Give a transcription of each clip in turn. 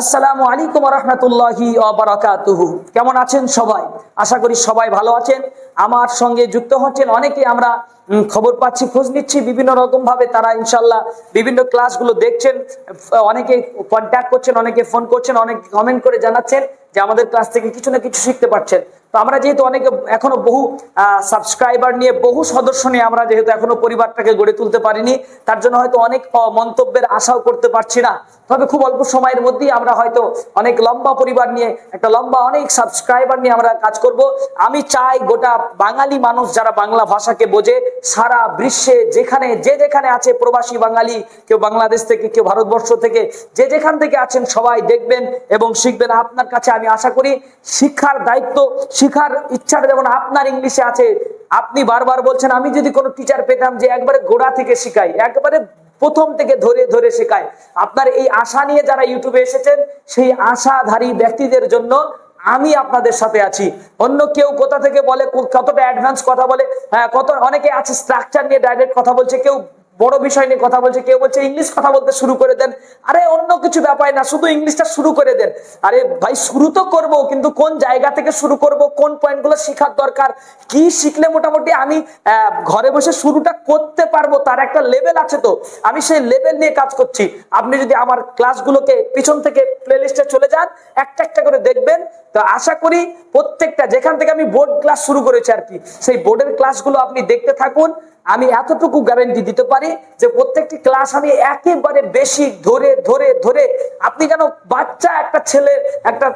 আসসালামু আলাইকুম রহমতুল্লাহি কেমন আছেন সবাই? আশা করি সবাই ভালো আছেন। আমার সঙ্গে যুক্ত হচ্ছেন অনেকে, আমরা খবর পাচ্ছি, খোঁজ নিচ্ছি, বিভিন্ন রকম ভাবে তারা ইনশাল্লাহ বিভিন্ন ক্লাসগুলো দেখছেন, অনেকে কন্ট্যাক্ট করছেন, অনেকে ফোন করছেন, অনেকে কমেন্ট করে জানাচ্ছেন যে আমাদের ক্লাস থেকে কিছু না কিছু শিখতে পারছেন। তো আমরা যেহেতু অনেকে এখনও বহু সাবস্ক্রাইবার নিয়ে, বহু সদস্য নিয়ে আমরা যেহেতু এখনও পরিবারটাকে গড়ে তুলতে পারিনি, তার জন্য হয়তো অনেক মন্তব্যের আশাও করতে পারছি না। তবে খুব অল্প সময়ের মধ্যেই আমরা হয়তো অনেক লম্বা পরিবার নিয়ে, একটা লম্বা অনেক সাবস্ক্রাইবার নিয়ে আমরা কাজ করব। আমি চাই গোটা বাঙালি মানুষ যারা বাংলা ভাষাকে বোঝে, সারা বিশ্বে যেখানে, যে যেখানে আছে প্রবাসী বাঙালি, কেউ বাংলাদেশ থেকে, কেউ ভারতবর্ষ থেকে, যে যেখান থেকে আছেন সবাই দেখবেন এবং শিখবেন। আপনার কাছে আমি আশা করি শিক্ষার দায়িত্ব শিখার ইচ্ছাটা যেমন আপনার ইংলিশে আছে আপনি বারবার বলছেন আমি যদি কোনো টিচার পেতাম যে একবারে গোড়া থেকে শিখাই একবারে প্রথম থেকে ধরে ধরে শেখায় আপনার এই আশা নিয়ে যারা ইউটিউবে এসেছেন সেই আশাধারী ব্যক্তিদের জন্য আমি আপনাদের সাথে আছি। অন্য কেউ কোথা থেকে বলে কতটা অ্যাডভান্স কথা বলে হ্যাঁ, কত অনেকে আছে স্ট্রাকচার নিয়ে ডাইরেক্ট কথা বলছে কেউ বড় বিষয় নিয়ে কথা বলছে, কেউ বলছে ইংলিশ কথা বলতে শুরু করে দেন। আরে, অন্য কিছু ব্যাপার না, শুধু ইংলিশটা শুরু করে দেন। আরে ভাই, শুরু তো করব, কিন্তু কোন জায়গা থেকে শুরু করব, কোন পয়েন্টগুলো শেখার দরকার, কি শিখলে মোটামুটি আমি ঘরে বসে শুরুটা করতে পারব, তার একটা লেভেল আছে তো। আমি সেই লেভেল নিয়ে কাজ করছি। আপনি যদি আমার ক্লাসগুলোকে পিছন থেকে প্লেলিস্টে চলে যান, একটা একটা করে দেখবেন। তো আশা করি প্রত্যেকটা, যেখান থেকে আমি বোর্ড ক্লাস শুরু করেছি আর কি, সেই বোর্ডের ক্লাসগুলো আপনি দেখতে থাকুন। আমি এতটুকু গ্যারেন্টি দিতে পারি যে প্রত্যেকটি ক্লাস আমি একেবারে বেশি ধরে ধরে ধরে আপনি যেন বাচ্চা একটা ছেলে, একটা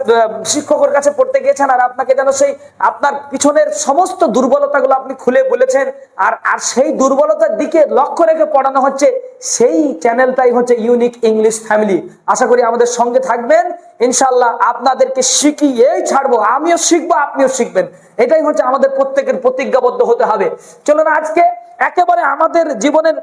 শিক্ষকের কাছে পড়তে গিয়েছেন আর আপনাকে যেন সেই আপনার পিছনের সমস্ত দুর্বলতাগুলো আপনি খুলে বলেছেন। আর আর সেই দুর্বলতার দিকে লক্ষ্য রেখে পড়ানো হচ্ছে সেই চ্যানেলটাই হচ্ছে ইউনিক ইংলিশ ফ্যামিলি আশা করি আমাদের সঙ্গে থাকবেন। ইনশাল্লাহ আপনাদেরকে শিখিয়েই ছাড়বো। আমিও শিখব, আপনিও শিখবেন। এটাই হচ্ছে আমাদের প্রত্যেকের প্রতিজ্ঞাবদ্ধ হতে হবে। চলুন আজকে একেবারে আমাদের জীবনের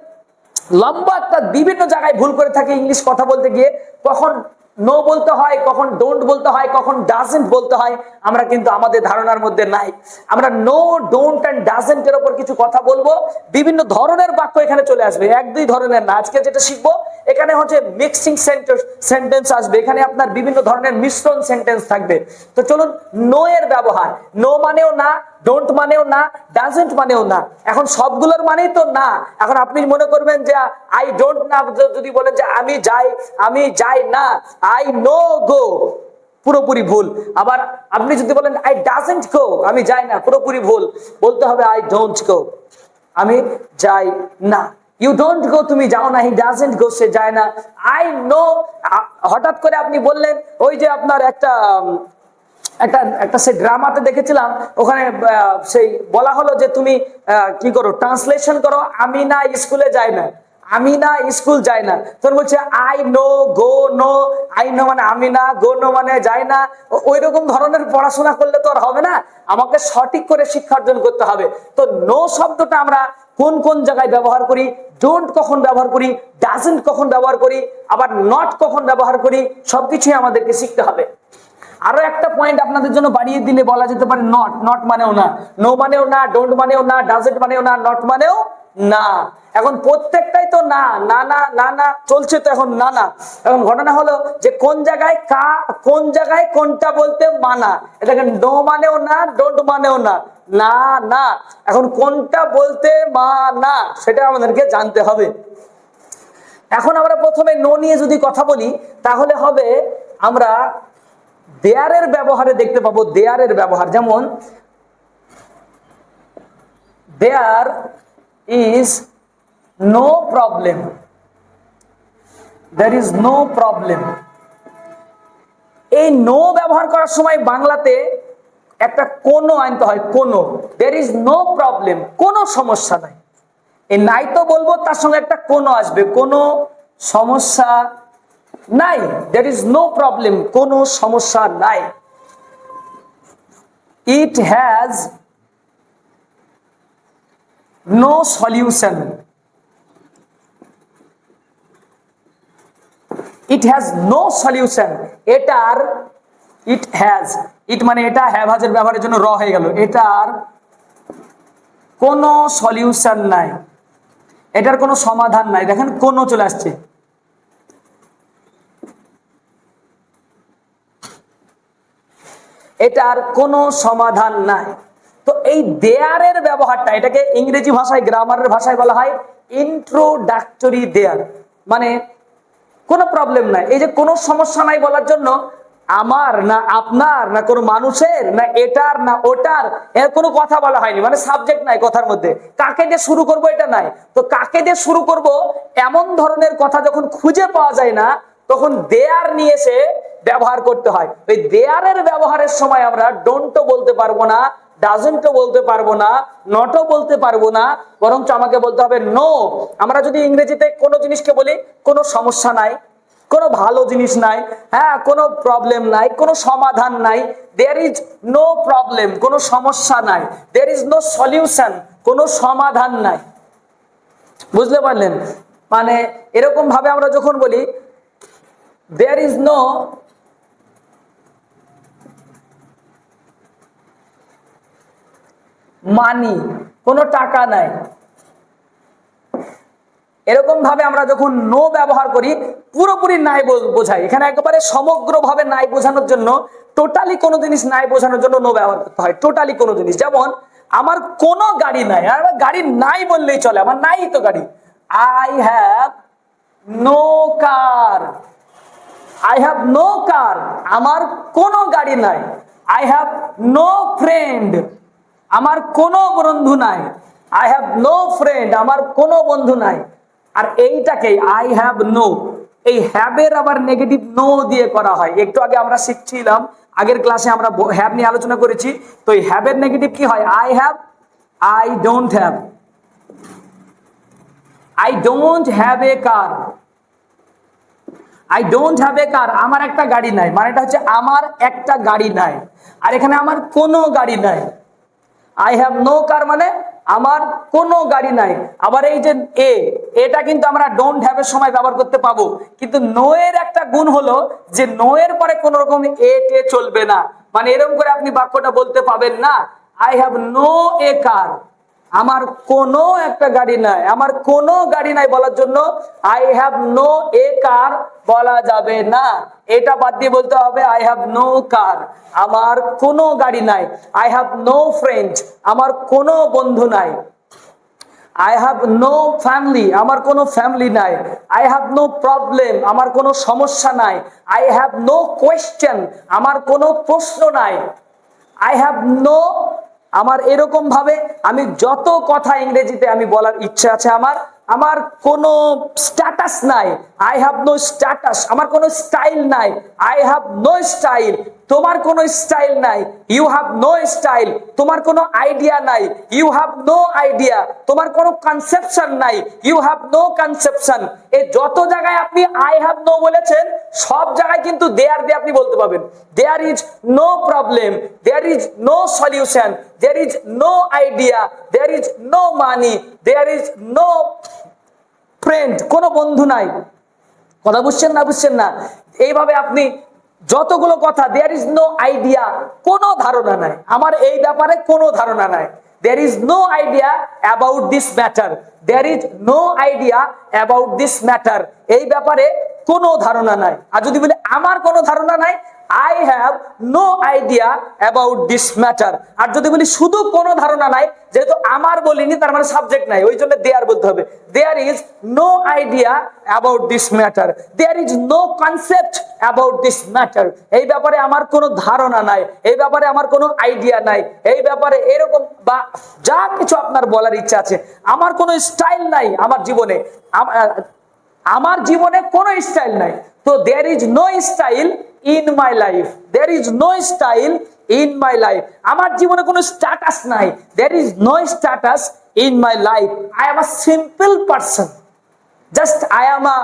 লম্বা একটা বিভিন্ন জায়গায় ভুল করে থাকে, ইংলিশ কথা বলতে গিয়ে। কখন নো বলতে হয়, কখন ডোন্ট বলতে হয়, কখন ডাজেন্ট বলতে হয়, আমরা কিন্তু আমাদের ধারণার মধ্যে নাই। আমরা নো ডোন্ট অ্যান্ড ডাজেন্ট এর উপর কিছু কথা বলব। বিভিন্ন ধরনের বাক্য এখানে চলে আসবে, এক, দুই ধরনের না। আজকে যেটা শিখব, এখানে হচ্ছে মিক্সিং সেন্টেন্স সেন্টেন্স আসবে। এখানে আপনার বিভিন্ন ধরনের মিশ্রণ সেন্টেন্স থাকবে। তো চলুন নো এর ব্যবহার। নো মানেও না ডোন্ট মানেও না ডাজেন্ট মানেও না। এখন সবগুলোর মানেই তো না। এখন আপনি মনে করবেন যে আই ডোন্ট না। যদি বলেন যে, আমি যাই আমি যাই না। আই নো গো পুরোপুরি ভুল। আবার আপনি যদি বলেন আই ডাজেন্ট গো আমি যাই না, পুরোপুরি ভুল। বলতে হবে আই ডোন্ট গো আমি যাই না। ইউ ডোন্ট গো তুমি যাও না হি ডাজেন্ট গো সে যায় না। আই নো হঠাৎ করে আপনি বললেন, ওই যে আপনার একটা একটা একটা সেই ড্রামাতে দেখেছিলাম, ওখানে সেই বলা হলো যে তুমি কি করো ট্রান্সলেশন করো, আমি না স্কুলে যাই না, আমি না স্কুল যাই না। তখন বলছে I no go no I no মানে আমি না গো নো মানে যাই না। ওই রকম ধরনের পড়াশোনা করলে তো আর হবে না, আমাকে সঠিক করে শিক্ষা অর্জন করতে হবে। তো নো শব্দটা আমরা কোন কোন জায়গায় ব্যবহার করি ডোন্ট কখন ব্যবহার করি ডাজেন্ট কখন ব্যবহার করি, আবার নট কখন ব্যবহার করি, সবকিছুই আমাদেরকে শিখতে হবে। আরও একটা পয়েন্ট আপনাদের জন্য বাড়িয়ে দিলে বলা যেতে পারে নট নট মানেও না। নো মানেও না ডোন্ট মানেও না ডাজেট মানেও না নট মানেও না। এখন প্রত্যেকটাই তো না না না না না, চলছে তো এখন না না। এখন ঘটনা হলো যে কোন জায়গায় কা, কোন জায়গায় কোনটা বলতে মানা। এটাকে নো মানেও না ডোন্ট মানেও না। না না। এখন কোনটা বলতে মানা, সেটা আমাদেরকে জানতে হবে। এখন আমরা প্রথমে নো নিয়ে যদি কথা বলি, তাহলে হবে আমরা দেয়ারের ব্যবহারে দেখতে পাবো দেয়ারের ব্যবহার। যেমন, there is no problem. There is no problem. এই নো ব্যবহার করার সময় বাংলাতে একটা কোনো আনতে হয়, কোনো। দের ইজ নো প্রবলেম, কোনো সমস্যা নাই। এই নাই তো বলব, তার সঙ্গে একটা কোনো আসবে, কোনো সমস্যা নাই দের ইজ নো প্রবলেম কোনো সমস্যা নাই। It has no solution it has no solution এটার ইট হ্যাজ ইট মানে এটা হ্যাভ হাজের ব্যবহারের জন্য র হয়ে গেল। এটার কোনো সলিউশন নাই। এটার কোনো সমাধান নাই। দেখেন, কোনো চলে আসছে। এটার কোনো সমাধান নাই। তো এই দেয়ারের ব্যবহারটা, এটাকে ইংরেজি ভাষায় গ্রামারের ভাষায় বলা হয় ইন্ট্রোডাক্টরি দেয়ার। মানে কোনো প্রবলেম নাই। এই যে কোনো সমস্যা নাই বলার জন্য আমার না আপনার না কোনো মানুষের না এটার না ওটার এর কোনো কথা বলা হয়নি। মানে সাবজেক্ট নাই কথার মধ্যে। কাকে দিয়ে শুরু করব এটা নাই। তো কাকে দিয়ে শুরু করব? এমন ধরনের কথা যখন খুঁজে পাওয়া যায় না, তখন দেয়ার নিয়ে এসে ব্যবহার করতে হয়। ওই দেয়ারের ব্যবহারের সময় আমরা ডোন্টও বলতে পারব না ডাজেন্টও বলতে পারব না নটও বলতে পারব না, বরঞ্চ আমাকে বলতে হবে নো আমরা যদি ইংরেজিতে কোনো জিনিসকে বলি, কোনো সমস্যা নাই, কোনো ভালো জিনিস নাই হ্যাঁ কোনো প্রবলেম নাই, কোনো সমাধান নাই দেয়ার ইজ নো প্রবলেম কোনো সমস্যা নাই দেয়ার ইজ নো সলিউশন কোনো সমাধান নাই। বুঝতে পারলেন? মানে এরকম ভাবে আমরা যখন বলি দেয়ার ইজ নো মানি কোনো টাকা নাই। এরকম ভাবে আমরা যখন নো ব্যবহার করি, পুরোপুরি নাই বোঝাই। এখানে একেবারে সমগ্রভাবে নাই বোঝানোর জন্য টোটালি কোনো জিনিস নাই বোঝানোর জন্য নো ব্যবহার করতে হয়। টোটালি কোনো জিনিস। যেমন, আমার কোনো গাড়ি নাই। আর গাড়ি নাই বললেই চলে, আমার নাই তো গাড়ি। I have no car I have no car আমার কোনো গাড়ি নাই। আই হ্যাভ নো ফ্রেন্ড আমার কোনো বন্ধু নাই। আই হ্যাভ নো ফ্রেন্ড আমার কোনো বন্ধু নাই। আর এইটাকে আই হ্যাভ নো এই হ্যাবের আবার নেগেটিভ নো দিয়ে করা হয়। একটু আগে আমরা শিখছিলাম, আগের ক্লাসে আমরা হ্যাভ নিয়ে আলোচনা করেছি। তো এই হ্যাবের নেগেটিভ কি হয়? I have I don't have I don't have a car I don't have a car আমার একটা গাড়ি নাই। মানে এটা হচ্ছে আমার একটা গাড়ি নাই। আর এখানে আমার কোনো গাড়ি নাই। আই হ্যাভ নো কার মানে আমার কোনো গাড়ি নাই। আবার এই যে এ এটা কিন্তু আমরা ডোন্ট হ্যাভ এর সময় ব্যবহার করতে পাবো। কিন্তু নো এর একটা গুণ হলো যে নো এর পরে কোন রকম এ টে চলবে না। মানে এরকম করে আপনি বাক্যটা বলতে পাবেন না। I have no a car আমার কোনো একটা গাড়ি নাই। আমার কোনো গাড়ি নাই বলার জন্য I have no a car বলা যাবে না। এটা বাদ দিয়ে বলতে হবে আই হ্যাভ নো কার আমার কোনো গাড়ি নাই। আই হ্যাভ নো ফ্রেন্ড আমার কোনো বন্ধু নাই। আই হ্যাভ নো ফ্যামিলি আমার কোনো ফ্যামিলি নাই। আই হ্যাভ নো প্রবলেম আমার কোনো সমস্যা নাই। আই হ্যাভ নো কোয়েশ্চেন আমার কোনো প্রশ্ন নাই। আই হ্যাভ নো আমার এরকম ভাবে আমি যত কথা ইংরেজিতে আমি বলার ইচ্ছে আছে আমার আমার কোনো স্ট্যাটাস নাই আই হ্যাভ নো স্ট্যাটাস আমার কোনো স্টাইল নাই. আই হ্যাভ নো স্টাইল তোমার কোনো স্টাইল নাই. ইউ হ্যাভ নো স্টাইল তোমার কোনো আইডিয়া নাই. ইউ হ্যাভ নো আইডিয়া তোমার কোনো কনসেপশন নাই. ইউ হ্যাভ নো কনসেপশন এই যত জায়গায় আপনি আই হ্যাভ নো বলেছেন, সব জায়গায় কিন্তু দেয়ার দিয়ে আপনি বলতে পারবেন। There is no problem there is no solution there is no idea there is no money there is no friend কোনো বন্ধু নাই। কথা বুঝছেন না বুঝছেন না? এইভাবে আপনি যতগুলো কথা দেয়ার ইজ নো আইডিয়া কোনো ধারণা নাই। আমার এই ব্যাপারে কোনো ধারণা নাই। There is no idea about this matter there is no idea about this matter এই ব্যাপারে কোনো ধারণা নাই। আর যদি বলি, আমার কোনো ধারণা নাই I have no idea about this matter আর যদি বলি শুধু কোনো ধারণা নাই, যেহেতু আমার বলিনি, তার মানে সাবজেক্ট নাই, ওই জন্য দেয়ার বলতে হবে। There is no idea about this matter there is no concept about this matter এই ব্যাপারে আমার কোনো ধারণা নাই, এই ব্যাপারে আমার কোনো আইডিয়া নাই, এই ব্যাপারে এরকম বা যা কিছু আপনার বলার ইচ্ছা আছে, আমার কোনো স্টাইল নাই আমার জীবনে। আম- আমার জীবনে কোনো স্টাইল নাই। তো there is no style in my life there is no style in my life আমার জীবনে কোনো স্ট্যাটাস নাই. There is no status in my life I am a simple person just I am a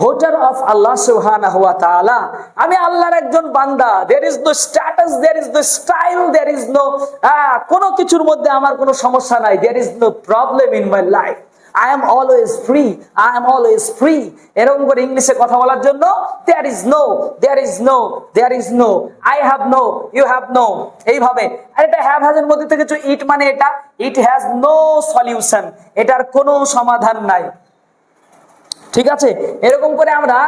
voter of Allah সুবহানাহু ওয়া তাআলা আমি আল্লাহর একজন বান্দা। There is no status there is no style there is no কোনো কিছুর মধ্যে আমার কোনো সমস্যা নাই। There is no problem in my life I am always free I am always free এরকম করে ইংলিশে কথা বলার জন্য there is no there is no there is no I have no you have no এইভাবে। আর এটা হ্যাভ হ্যাজের মধ্যে থেকে ইট মানে এটা। ইট হ্যাজ নো সলিউশন এটার কোনো সমাধান নাই। ঠিক আছে? এরকম করে আমরা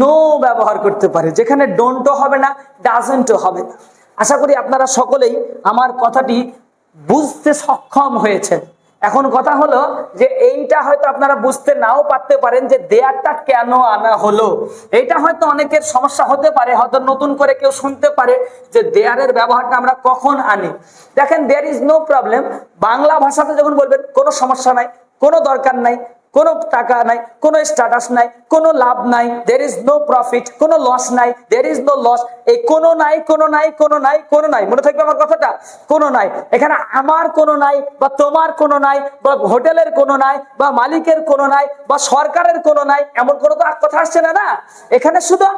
নো ব্যবহার করতে পারি। যেখানে ডোন্টও হবে না ডাজেন্টও হবে না। আশা করি আপনারা সকলেই আমার কথাটি বুঝতে সক্ষম হয়েছেন। এখন কথা হলো যে এইটা হয়তো আপনারা বুঝতে নাও পারতে পারেন যে দেয়ারটা কেন আনা হলো। এইটা হয়তো অনেকের সমস্যা হতে পারে, হয়তো নতুন করে কেউ শুনতে পারে যে দেয়ারের ব্যবহারটা আমরা কখন আনি। দেখেন there is no problem Bangla ভাষাতে যখন বলবেন, কোনো সমস্যা নাই, কোনো দরকার নাই। কোনো টাকা নাই কোনো স্ট্যাটাস নাই কোনো লাভ নাই দের ইজ নো প্রফিট কোনো লস নাই দের ইজ নো লস এই কোনো নাই কোনো নাই কোনো নাই কোনো নাই মনে থাকবে আমার কথাটা কোনো নাই এখানে আমার কোনো নাই বা তোমার কোনো নাই বা হোটেলের কোনো নাই বা মালিকের কোনো নাই বা সরকারের কোনো নাই এমন কোনো তো কথা আসছে না না এখানে শুধু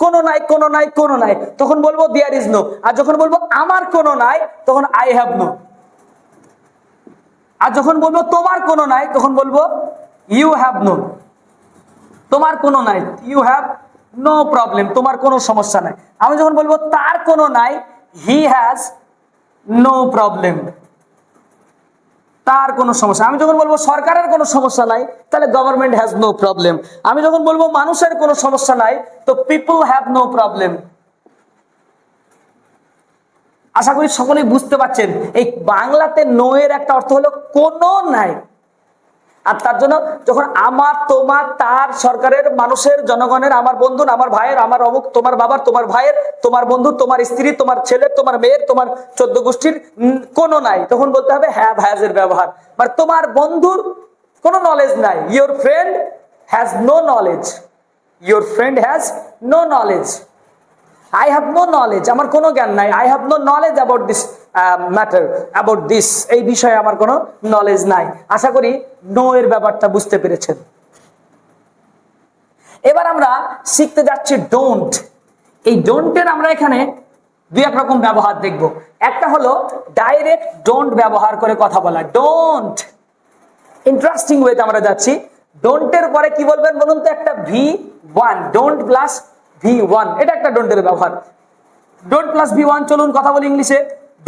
কোনো নাই কোনো নাই কোনো নাই তখন বলব দেয়ার ইজ নো আর যখন বলব আমার কোনো নাই তখন আই হ্যাভ নো আর যখন বলব তোমার কোনো নাই তখন বলব ইউ হ্যাভ নো তোমার কোনো নাই। ইউ হ্যাভ নো প্রবলেম তোমার কোনো সমস্যা নাই। আমি যখন বলব, তার কোনো নাই হি হ্যাজ নো প্রবলেম তার কোনো সমস্যা। আমি যখন বলব, সরকারের কোনো সমস্যা নাই, তাহলে গভর্নমেন্ট হ্যাজ নো প্রবলেম আমি যখন বলব, মানুষের কোনো সমস্যা নাই, তো পিপল হ্যাভ নো প্রবলেম আশা করি সকলেই বুঝতে পারছেন। এই বাংলাতে নো এর একটা অর্থ হলো, কোনো নাই। আর তার জন্য যখন আমার, তোমার, তার, সরকারের, মানুষের, জনগণের, আমার বন্ধুর, আমার ভাইয়ের, আমার অমুক, তোমার বাবার, তোমার ভাইয়ের, তোমার বন্ধু, তোমার স্ত্রী, তোমার ছেলে, তোমার মেয়ের, তোমার চোদ্দ গোষ্ঠীর কোনো নাই। তখন বলতে হবে হ্যাভ হ্যাজ এর ব্যবহার। মানে তোমার বন্ধুর কোনো নলেজ নাই। Your friend has no knowledge your friend has no knowledge I have no knowledge আমার কোনো জ্ঞান নাই। I have no knowledge about this matter about this এই বিষয়ে আমার কোনো নলেজ নাই। আশা করি নো এর ব্যাপারটা বুঝতে পেরেছেন। এবার আমরা শিখতে যাচ্ছি ডোন্ট এই ডোন্টের আমরা এখানে দুই এক রকম ব্যবহার দেখব। একটা হলো ডাইরেক্ট ডোন্ট ব্যবহার করে কথা বলা। ডোন্ট ইন্টারেস্টিং ওয়েতে আমরা যাচ্ছি। ডোন্টের পরে কি বলবেন বলুন তো? একটা V one don't plus V one এটা একটা ডোন্টের ব্যবহার। ডোন্ট প্লাস ভি ওয়ান চলুন কথা বলি ইংলিশে।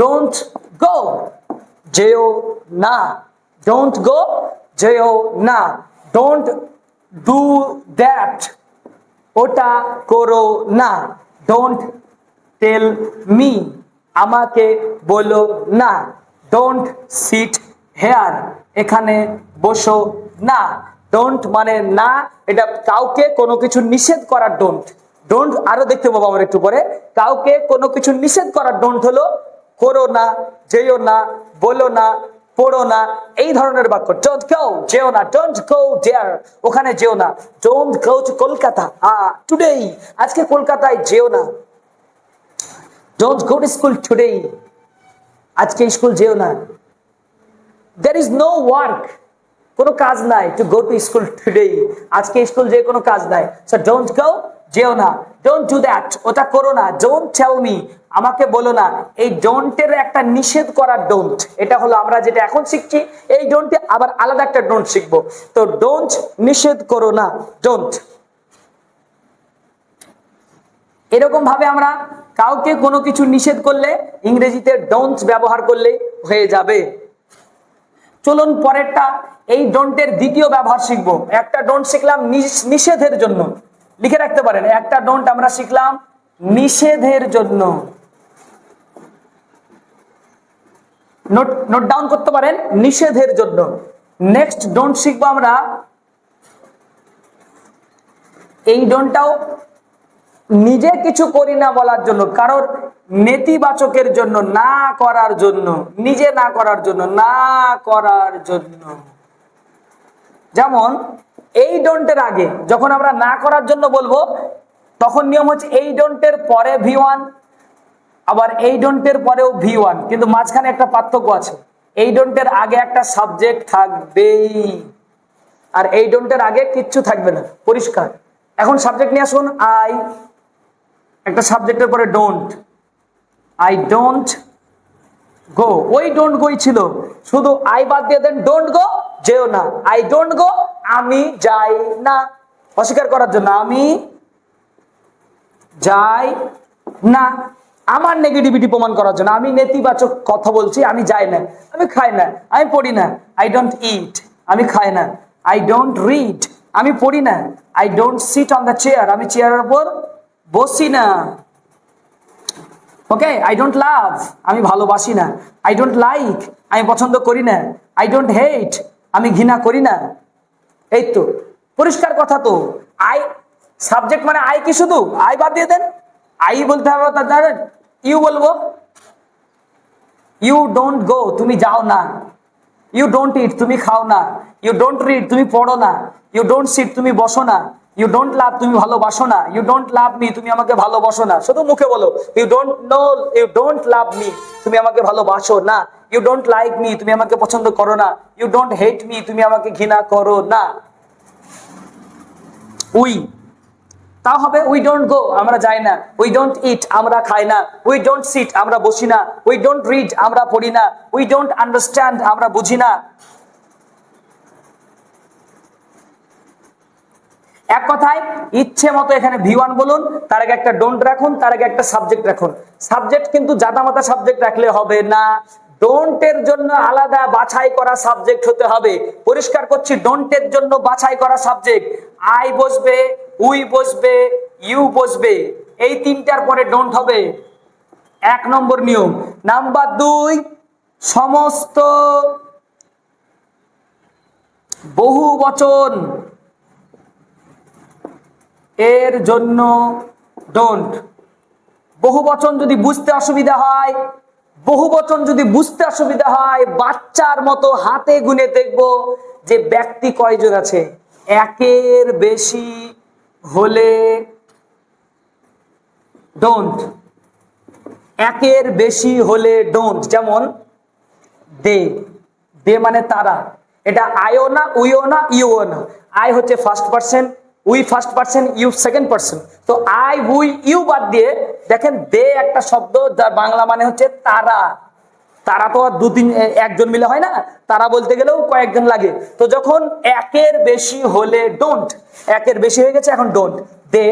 ডোন্ট গো যেও না। ডোন্ট গো যেও না ডোন্ট ডু দ্যাট ওটা করো না। ডোন্ট টেল মি আমাকে বলো না। ডোন্ট সিট হেয়ার এখানে বসো না। ডোন্ট মানে না, এটা কাউকে কোনো কিছু নিষেধ করার ডোন্ট ডোন্ট আরও দেখতে পাবো আমরা একটু পরে। কাউকে কোনো কিছু নিষেধ করার ডোন্ট হলো, করো না, যেও না, বলো না পড়ো না। এই ধরনের বাক্য ডোন্ট গো যেও না ডোন্ট গো দেয়ার ওখানে যেও না। Don't go to Kolkata today আজকে কলকাতায় যেও না। Don't go to school today আজকে স্কুল যেও না। দের ইজ নো ওয়ার্ক কোনো কাজ নাই। To go to school today আজকে স্কুল যে কোনো কাজ নাই। সো ডোন্ট গো যেও না ডোন্ট ডু দ্যাট ওটা করো না ডোন্ট টেল মি আমাকে বলো না। এই ডোন্টের একটা নিষেধ করার ডোন্ট এটা হলো আমরা যেটা এখন শিখছি, এই ডোন্টে আবার আলাদা একটা ডোন্ট শিখব। তো ডোন্ট নিষেধ করো না ডোন্ট এরকম ভাবে আমরা কাউকে কোনো কিছু নিষেধ করলে ইংরেজিতে ডোন্ট ব্যবহার করলে হয়ে যাবে। চলুন পরেরটা, এই ডোন্টের দ্বিতীয় ব্যবহার শিখব। একটা ডোন্ট শিখলাম নিষ- নিষেধের জন্য। লিখে রাখতে পারেন, একটা ডোন্ট আমরা শিখলাম নিষেধের জন্য। নোট নোট ডাউন করতে পারেন, নিষেধের জন্য। নেক্সট ডোন্ট শিখব আমরা, এই ডোনটাও নিজে কিছু করি না বলার জন্য, কারোর নেতিবাচকের জন্য, না করার জন্য, নিজে না করার জন্য, না করার জন্য। যেমন এই ডোন্টের আগে যখন আমরা না করার জন্য বলব, তখন নিয়ম হচ্ছে এই ডোন্টের পরে ভি ওয়ান আবার এই ডোন্টের পরেও ভি ওয়ান কিন্তু মাঝখানে একটা পার্থক্য আছে। এই ডোন্টের আগে একটা সাবজেক্ট থাকবেই। আর এই ডোন্টের আগে কিচ্ছু থাকবে না। পরিষ্কার। এখন সাবজেক্ট নিয়ে আসুন আই একটা সাবজেক্টের পরে ডোন্ট আই ডোন্ট গো ওই ডোন্ট গোই ছিল। শুধু আই বাদ দিয়ে দেন ডোন্ট গো যেও না। আই ডোন্ট গো আমি যাই না। অস্বীকার করার জন্য আমি যাই না। আমার নেগেটিভিটি প্রমাণ করার জন্য আমি নেতিবাচক কথা বলছি, আমি যাই না। আমি খাই না, আমি পড়ি না। আই ডোন্ট ইট আমি খাই না। আই ডোন্ট রিড আমি পড়ি না। I don't sit on the chair আমি চেয়ারের উপর বসি না। ওকে আই ডোন্ট লাভ আমি ভালোবাসি না। আই ডোন্ট লাইক আমি পছন্দ করি না। আই ডোন্ট হেট আমি ঘৃণা করি না। এই তো, পরিষ্কার কথা তো। আই সাবজেক্ট মানে আই কি শুধু? আই বাদ দিয়ে দেন। আই বলতে হবে তার ইউ বলব। ইউ ডোন্ট গো তুমি যাও না। ইউ ডোন্ট ইট তুমি খাও না। ইউ ডোন্ট রিড তুমি পড়ো না। ইউ ডোন্ট সিট তুমি বসো না। ইউ ডোন্ট লাভ তুমি ভালোবাসো না। ইউ ডোন্ট লাভ মি তুমি আমাকে ভালোবাসো না। শুধু মুখে বলো you don't know you don't love me তুমি আমাকে ভালোবাসো না। ইউ ডোন্ট লাইক মি তুমি আমাকে পছন্দ করো না। ইউ ডোন্ট হেট মি তুমি আমাকে ঘৃণা করো না। উই তা হবে উই ডোন্ট গো আমরা যাই না। উই ডোন্ট ইট আমরা খাই না। উই ডোন্ট সিট আমরা বসি না। উই ডোন্ট রিড আমরা পড়ি না। উই ডোন্ট আন্ডারস্ট্যান্ড আমরা বুঝি না। এক কথায়, ইচ্ছে মতো এখানে ভি ওয়ান বলুন, তার আগে একটা ডোন্ট রাখুন, তার আগে একটা সাবজেক্ট রাখুন। সাবজেক্ট কিন্তু জাতামাতা সাবজেক্ট রাখলে হবে না। ডোন্টের জন্য আলাদা বাছাই করা সাবজেক্ট হতে হবে। পরিষ্কার করছি ডোন্টের জন্য বাছাই করা সাবজেক্ট আই বসবে উই বসবে ইউ বসবে। এই তিনটার পরে ডোন্ট হবে। এক নম্বর নিয়ম। নাম্বার দুই, সমস্ত বহু বচন এর জন্য ডোন্ট বহু বচন যদি বুঝতে অসুবিধা হয়, বহু বচন যদি বুঝতে অসুবিধা হয়, বাচ্চার মতো হাতে গুনে দেখব যে ব্যক্তি কয়জন আছে। একের বেশি হলে ডোন্ট একের বেশি হলে ডোন্ট যেমন দে। দে মানে তারা। এটা আইও না উইও না ইউও না আই হচ্ছে first person we first person, you second person. তো আই, উই, ইউ বাদ দিয়ে দেখেন দে একটা শব্দ যার বাংলা মানে হচ্ছে তারা। তারা তো আর দু তিন একজন মিলে হয় না। তারা বলতে গেলেও কয়েকজন লাগে। তো যখন একের বেশি হলে ডোন্ট একের বেশি হয়ে গেছে, এখন ডোন্ট দে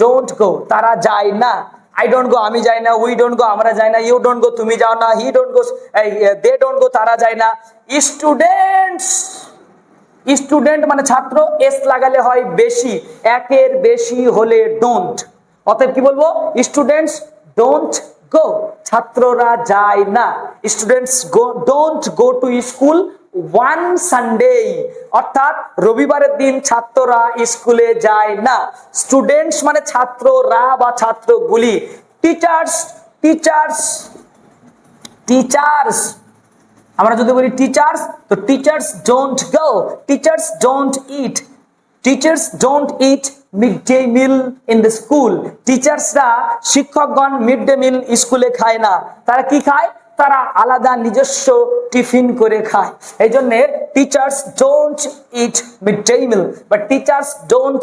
ডোন্ট গো তারা যায় না। আই ডোন্ট গো আমি যাই না। উই ডোন্ট গো আমরা যাই না। ইউ ডোন্ট গো তুমি যাও না। হি don't go they don't go তারা যায় না। স্টুডেন্টস স্টুডেন্ট মানে ছাত্র এস লাগালে হয় বেশি, একের বেশি হলে ডোন্ট অতএব কি বলব? স্টুডেন্টস ডোন্ট গো ছাত্ররা যায় না। Students go don't go to school on Sunday অর্থাৎ রবিবারের দিন ছাত্ররা স্কুলে যায় না। স্টুডেন্টস মানে ছাত্ররা বা ছাত্রগুলি। Teachers teachers teachers. আমরা যদি বলি টিচার্স তো teachers don't go teachers don't eat teachers don't eat mid day meal in the school টিচার্সরা শিক্ষকগণ মিড ডে মিল স্কুলে খায় না। তারা কি খায়? তারা আলাদা নিজস্ব টিফিন করে খায়। এই জন্য teachers don't eat mid day meal but teachers don't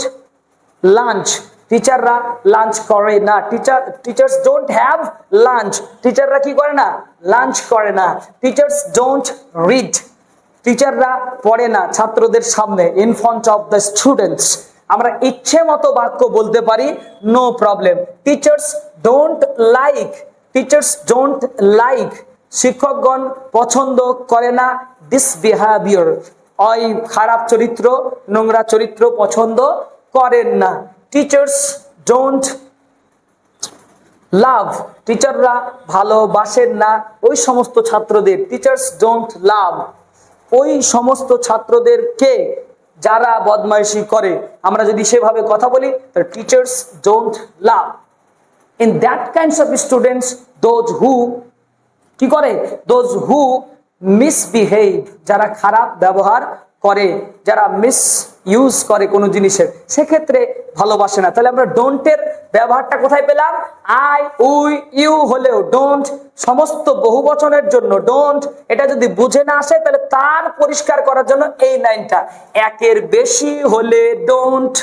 lunch টিচাররা লাঞ্চ করে না। Teacher teachers don't have lunch টিচাররা কি করে না? লাঞ্চ করে না। টিচার্স ডোন্ট রিড টিচাররা পড়ে না ছাত্রদের সামনে in front of the students আমরা ইচ্ছে মতো বাক্য বলতে পারি no problem teachers don't like teachers don't like শিক্ষকগণ পছন্দ করে না দিস বিহেভিয়ার ওই খারাপ চরিত্র, নোংরা চরিত্র পছন্দ করেন না। টিচার্স ডোন্ট লাভ টিচাররা ভালোবাসেন না। ওই সমস্ত ছাত্রদের। টিচার্স ডোন্ট লাভ ওই সমস্ত ছাত্রদেরকে যারা বদমাইশি করে। আমরা যদি সেভাবে কথা বলি তাহলে teachers don't love in that kinds of students those who কি করে? দোজ হু মিসবিহেভ যারা খারাপ ব্যবহার করে, যারা মিস ইউজ করে কোনো জিনিসের, সেক্ষেত্রে ভালোবাসে না। তাহলে আমরা ডোন্টের ব্যবহারটা কোথায় পেলাম? আই উই ইউ হলেও ডোন্ট সমস্ত বহু বচনের জন্য ডোন্ট এটা যদি বুঝে না আসে, তাহলে তার পরিষ্কার করার জন্য এই লাইনটা। একের বেশি হলে ডোন্ট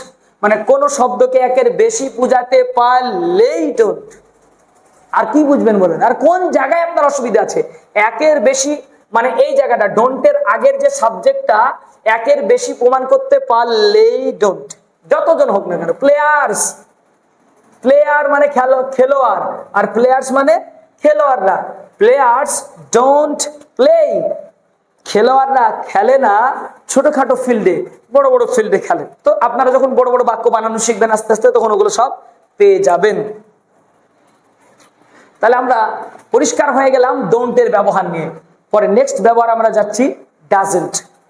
মানে কোন শব্দকে একের বেশি বুঝাতে পারলেই ডোন্ট আর কি বুঝবেন বলেন? আর কোন জায়গায় আপনার অসুবিধা আছে? একের বেশি মানে এই জায়গাটা ডোন্টের আগের যে সাবজেক্টটা একের বেশি প্রমাণ করতে পারলেই ডোন্ট যতজন হোক না কেন প্লেয়ার্স প্লেয়ার মানে খেলো, খেলোয়াড়। আর প্লেয়ার্স মানে খেলোয়াড়রা। প্লেয়ার্স ডোন্ট প্লে খেলোয়াড়রা খেলে না, ছোটখাটো ফিল্ডে বড় বড় ফিল্ডে খেলে। তো আপনারা যখন বড় বড় বাক্য বানানো শিখবেন আস্তে আস্তে, তখন ওগুলো সব পেয়ে যাবেন। তাহলে আমরা পরিষ্কার হয়ে গেলাম ডোন্টের ব্যবহার নিয়ে। পরে নেক্সট ব্যবহার আমরা যাচ্ছি ডাজেন্ট